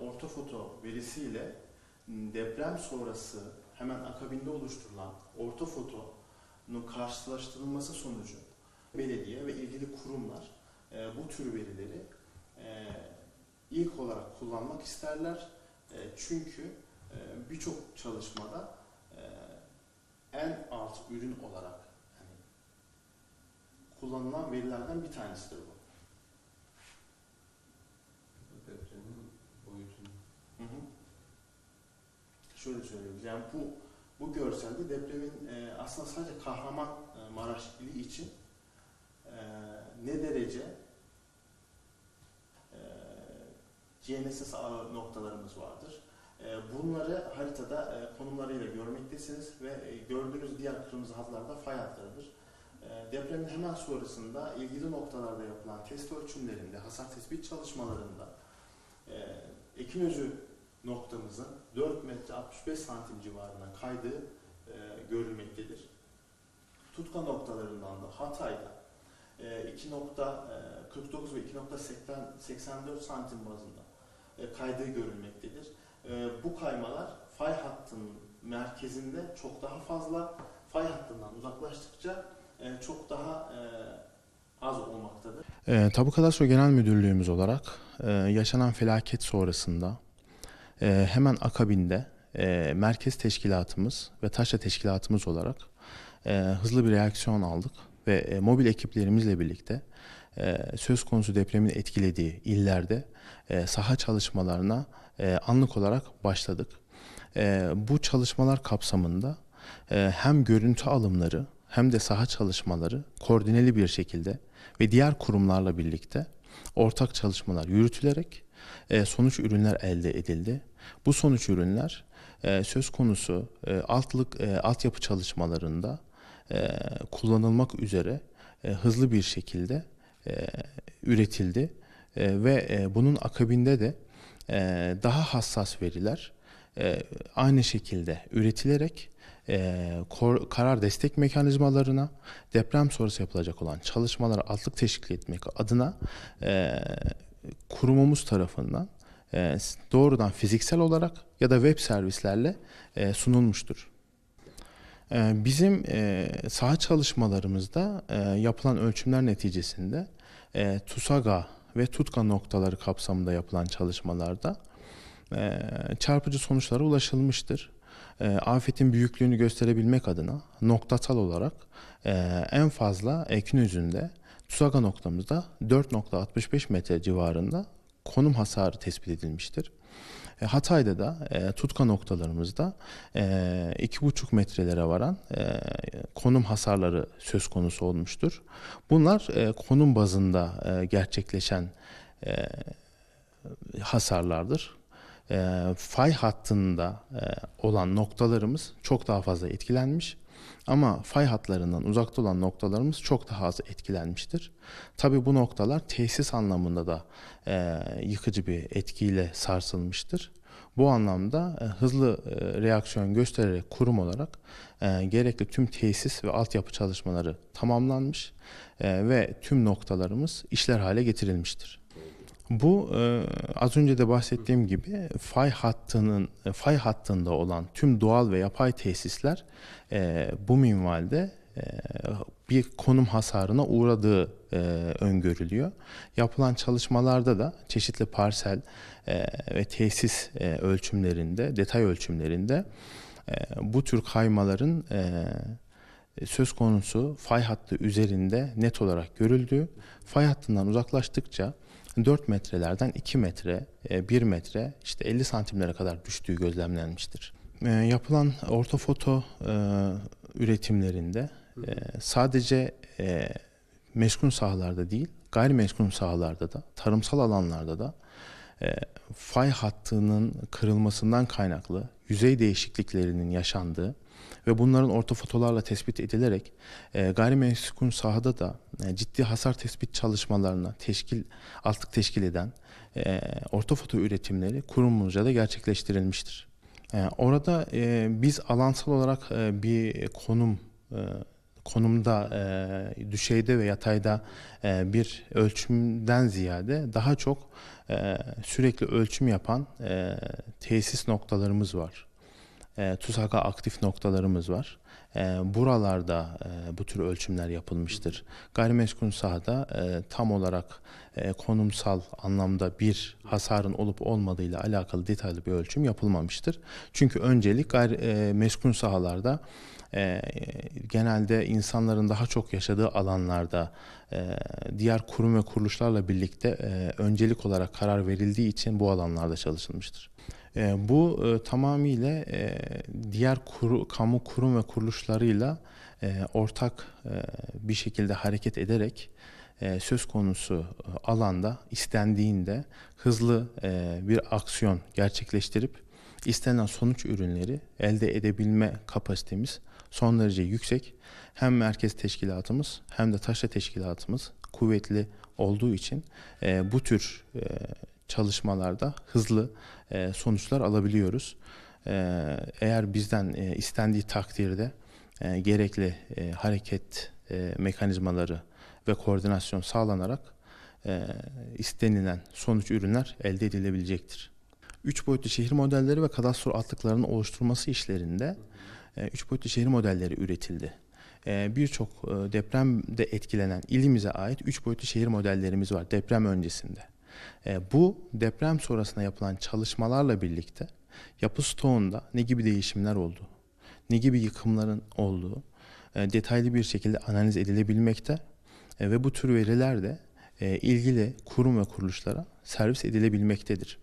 ortofoto verisiyle m, deprem sonrası hemen akabinde oluşturulan ortofotonun karşılaştırılması sonucu belediye ve ilgili kurumlar e, bu tür verileri e, ilk olarak kullanmak isterler. E, çünkü e, birçok çalışmada e, en alt ürün olarak hani, kullanılan verilerden bir tanesidir bu. Şöyle söylüyoruz. Yani bu bu görselde depremin e, aslında sadece Kahramanmaraş ili için e, ne derece e, GNSS noktalarımız vardır. E, bunları haritada e, konumlarıyla görmektesiniz ve e, gördüğünüz diğer kırmızı hatlarda fay hatlarıdır. E, depremin hemen sonrasında ilgili noktalarda yapılan test ölçümlerinde, hasar tespit çalışmalarında e, ekin özü noktamızın 4 metre 65 santim civarına kaydığı e, görülmektedir. Tutka noktalarından da Hatay'da e, 2.49 ve 2.84 santim bazında e, kaydığı görülmektedir. E, bu kaymalar fay hattının merkezinde çok daha fazla, fay hattından uzaklaştıkça e, çok daha e, az olmaktadır. E, Tabu Kadastro Genel Müdürlüğümüz olarak e, yaşanan felaket sonrasında e, hemen akabinde e, merkez teşkilatımız ve taşra teşkilatımız olarak e, hızlı bir reaksiyon aldık ve e, mobil ekiplerimizle birlikte e, söz konusu depremin etkilediği illerde e, saha çalışmalarına e, anlık olarak başladık. E, bu çalışmalar kapsamında e, hem görüntü alımları hem de saha çalışmaları koordineli bir şekilde ve diğer kurumlarla birlikte ortak çalışmalar yürütülerek e, sonuç ürünler elde edildi. Bu sonuç ürünler e, söz konusu e, altlık e, altyapı çalışmalarında e, kullanılmak üzere e, hızlı bir şekilde e, üretildi E, ve e, bunun akabinde de e, daha hassas veriler e, aynı şekilde üretilerek e, kor- karar destek mekanizmalarına deprem sonrası yapılacak olan çalışmalara altlık teşkil etmek adına e, kurumumuz tarafından e, doğrudan fiziksel olarak ya da web servislerle e, sunulmuştur. E, bizim saha çalışmalarımızda yapılan ölçümler neticesinde TUSAGA ve TUTKA noktaları kapsamında yapılan çalışmalarda çarpıcı sonuçlara ulaşılmıştır. Afetin büyüklüğünü gösterebilmek adına noktasal olarak en fazla ekin özünde TUSAGA noktamızda 4.65 metre civarında konum hasarı tespit edilmiştir. E, Hatay'da da e, tutka noktalarımızda e, 2,5 metrelere varan e, konum hasarları söz konusu olmuştur. Bunlar e, konum bazında e, gerçekleşen e, hasarlardır. E, fay hattında e, olan noktalarımız çok daha fazla etkilenmiş. Ama fay hatlarından uzakta olan noktalarımız çok daha az etkilenmiştir. Tabi bu noktalar tesis anlamında da e, yıkıcı bir etkiyle sarsılmıştır. Bu anlamda e, hızlı e, reaksiyon göstererek kurum olarak e, gerekli tüm tesis ve altyapı çalışmaları tamamlanmış e, ve tüm noktalarımız işler hale getirilmiştir. Bu e, az önce de bahsettiğim gibi fay hattının e, fay hattında olan tüm doğal ve yapay tesisler e, bu minvalde e, bir konum hasarına uğradığı e, öngörülüyor. Yapılan çalışmalarda da çeşitli parsel e, ve tesis e, ölçümlerinde, detay ölçümlerinde e, bu tür kaymaların e, söz konusu fay hattı üzerinde net olarak görüldüğü, fay hattından uzaklaştıkça 4 metrelerden 2 metre, 1 metre, işte 50 santimlere kadar düştüğü gözlemlenmiştir. E, Yapılan ortofoto e, üretimlerinde e, sadece e, meskun sahalarda değil, gayrimeskun sahalarda da, tarımsal alanlarda da e, fay hattının kırılmasından kaynaklı yüzey değişikliklerinin yaşandığı ve bunların ortofotolarla tespit edilerek e, gayrimeskun sahada da e, ciddi hasar tespit çalışmalarına teşkil altlık teşkil eden e, ortofoto üretimleri kurumumuzca da gerçekleştirilmiştir. E, orada e, biz alansal olarak e, bir konum e, konumda e, düşeyde ve yatayda e, bir ölçümden ziyade daha çok e, sürekli ölçüm yapan e, tesis noktalarımız var. E, TUSAK'a aktif noktalarımız var. E, buralarda e, bu tür ölçümler yapılmıştır. Gayrimenkul sahada e, tam olarak e, konumsal anlamda bir hasarın olup olmadığıyla alakalı detaylı bir ölçüm yapılmamıştır. Çünkü öncelik gayri, e, meskun sahalarda e, genelde insanların daha çok yaşadığı alanlarda e, diğer kurum ve kuruluşlarla birlikte e, öncelik olarak karar verildiği için bu alanlarda çalışılmıştır. E, bu e, tamamıyla e, diğer kuru, kamu kurum ve kuruluşlarıyla e, ortak e, bir şekilde hareket ederek e, söz konusu e, alanda istendiğinde hızlı e, bir aksiyon gerçekleştirip istenen sonuç ürünleri elde edebilme kapasitemiz son derece yüksek. Hem merkez teşkilatımız hem de taşra teşkilatımız kuvvetli olduğu için e, bu tür e, çalışmalarda hızlı e, sonuçlar alabiliyoruz. E, eğer bizden e, istendiği takdirde gerekli hareket mekanizmaları ve koordinasyon sağlanarak istenilen sonuç ürünler elde edilebilecektir. Üç boyutlu şehir modelleri ve kadastro atlıklarının oluşturulması işlerinde üç boyutlu şehir modelleri üretildi. E, Birçok depremde etkilenen ilimize ait üç boyutlu şehir modellerimiz var deprem öncesinde. E, Bu deprem sonrasında yapılan çalışmalarla birlikte yapı stoğunda ne gibi değişimler oldu, ne gibi yıkımların olduğu e, detaylı bir şekilde analiz edilebilmekte e, ve bu tür veriler de ilgili kurum ve kuruluşlara servis edilebilmektedir.